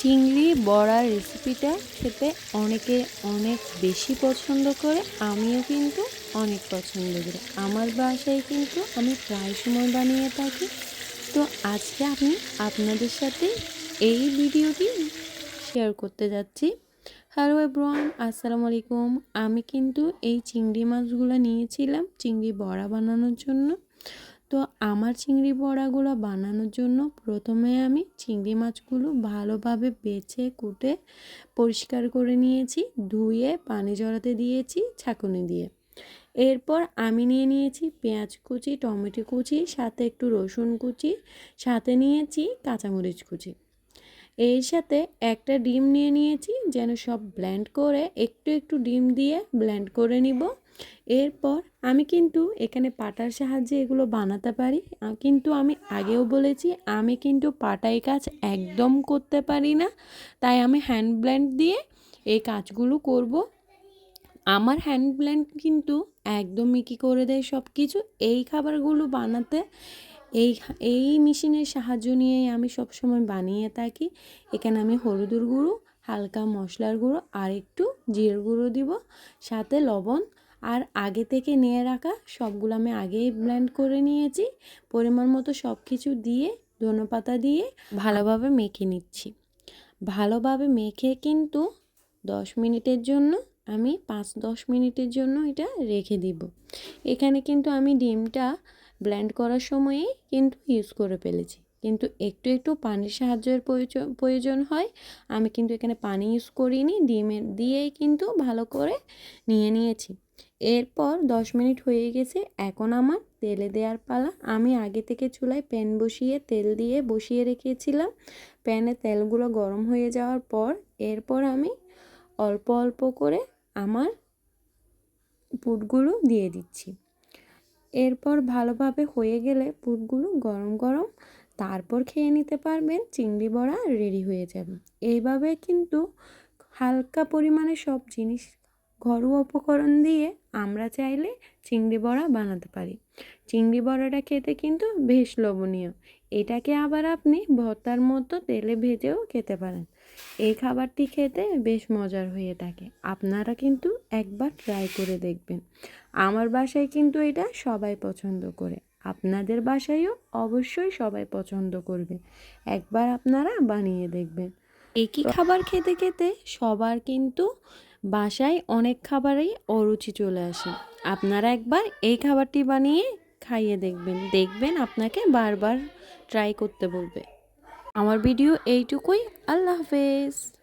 চিংড়ি বড়ার রেসিপিটা খেতে অনেকে অনেক বেশি পছন্দ করে, আমিও কিন্তু অনেক পছন্দ করি। আমার বাসায় কিন্তু আমি প্রায় সময় বানিয়ে থাকি। তো আজকে আমি আপনাদের সাথে এই ভিডিওটি শেয়ার করতে যাচ্ছি। হ্যালো এব্রোয়ান আসসালামু আলাইকুম। আমি কিন্তু এই চিংড়ি মাছগুলো নিয়েছিলাম, চিংড়ি বড়া বানানোর জন্য। তো আমার চিংড়ি বড়াগুলো বানানোর জন্য প্রথমে আমি চিংড়ি মাছগুলো ভালোভাবে বেছে, কুটে, পরিষ্কার করে নিয়েছি। ধুয়ে, পানি জড়াতে দিয়েছি ছাঁকুনি দিয়ে। এরপর আমি নিয়ে নিয়েছি পেঁয়াজ কুচি, টমেটো কুচি, সাথে একটু রসুন কুচি, সাথে নিয়েছি কাঁচামরিচ কুচি। এর সাথে একটা ডিম নিয়ে নিয়েছি, যেন সব ব্ল্যান্ড করে, একটু একটু ডিম দিয়ে ব্ল্যান্ড করে নিব। এরপর আমি কিন্তু এখানে পাটার সাহায্যে এগুলো বানাতে পারি। কিন্তু আমি আগেও বলেছি, আমি কিন্তু পাটাই কাজ একদম করতে পারি না। তাই আমি হ্যান্ড ব্লেন্ড দিয়ে এই কাজগুলো করব। আমার হ্যান্ড ব্লেন্ড কিন্তু একদমই কী করে দেয় সব কিছু এই খাবারগুলো বানাতে, এই এই মেশিনের সাহায্য নিয়েই আমি সবসময় বানিয়ে থাকি। এখানে আমি হলুদের গুঁড়ো, হালকা মশলার গুঁড়ো আর একটু জিরের গুঁড়ো দিব। সাথে লবণ আর আগে থেকে নিয়ে রাখা সবগুলো আমি আগেই ব্লেন্ড করে নিয়েছি। পরিমাণ মতো সব কিছু দিয়ে ধনেপাতা দিয়ে ভালোভাবে মেখে নিচ্ছি। ভালোভাবে মেখে কিন্তু দশ মিনিটের জন্য, আমি পাঁচ দশ মিনিটের জন্য এটা রেখে দিব। এখানে কিন্তু আমি ডিমটা ব্লেন্ড করার সময়েই কিন্তু ইউজ করে ফেলেছি। কিন্তু একটু একটু পানির সাহায্যের প্রয়োজন হয়। আমি কিন্তু এখানে পানি ইউজ করিনি ডিমের দিয়েই কিন্তু ভালো করে নিয়ে নিয়েছি। এরপর দশ মিনিট হয়ে গেছে, এখন আমার তেলে দেওয়ার পালা। আমি আগে থেকে চুলায় প্যান বসিয়ে তেল দিয়ে বসিয়ে রেখেছিলাম। প্যানে তেলগুলো গরম হয়ে যাওয়ার পর, এরপর আমি অল্প অল্প করে আমার পুটগুলো দিয়ে দিচ্ছি। এরপর ভালোভাবে হয়ে গেলে পুটগুলো গরম গরম তারপর খেয়ে নিতে পারবেন চিংড়ি বড়া রেডি হয়ে যাবে। এইভাবে কিন্তু হালকা পরিমাণে সব জিনিস ঘরোয়া উপকরণ দিয়ে আমরা চাইলে চিংড়ি বড়া বানাতে পারি। চিংড়ি বড়াটা খেতে কিন্তু বেশ লোভনীয়। এটাকে আবার আপনি ভর্তার মতো তেলে ভেজেও খেতে পারেন। এই খাবারটি খেতে বেশ মজার হয়ে থাকে। আপনারা কিন্তু একবার ট্রাই করে দেখবেন। আমার বাসায় কিন্তু এটা সবাই পছন্দ করে। আপনাদের বাসায়ও অবশ্যই সবাই পছন্দ করবে। একবার আপনারা বানিয়ে দেখবেন। একই খাবার খেতে খেতে সবার কিন্তু বাসায় অনেক খাবারেই অরুচি চলে আসে। আপনারা একবার এই খাবারটি বানিয়ে খাইয়ে দেখবেন। দেখবেন আপনাকে বারবার ট্রাই করতে বলবে। আমার ভিডিও এইটুকুই। আল্লাহ হাফেজ।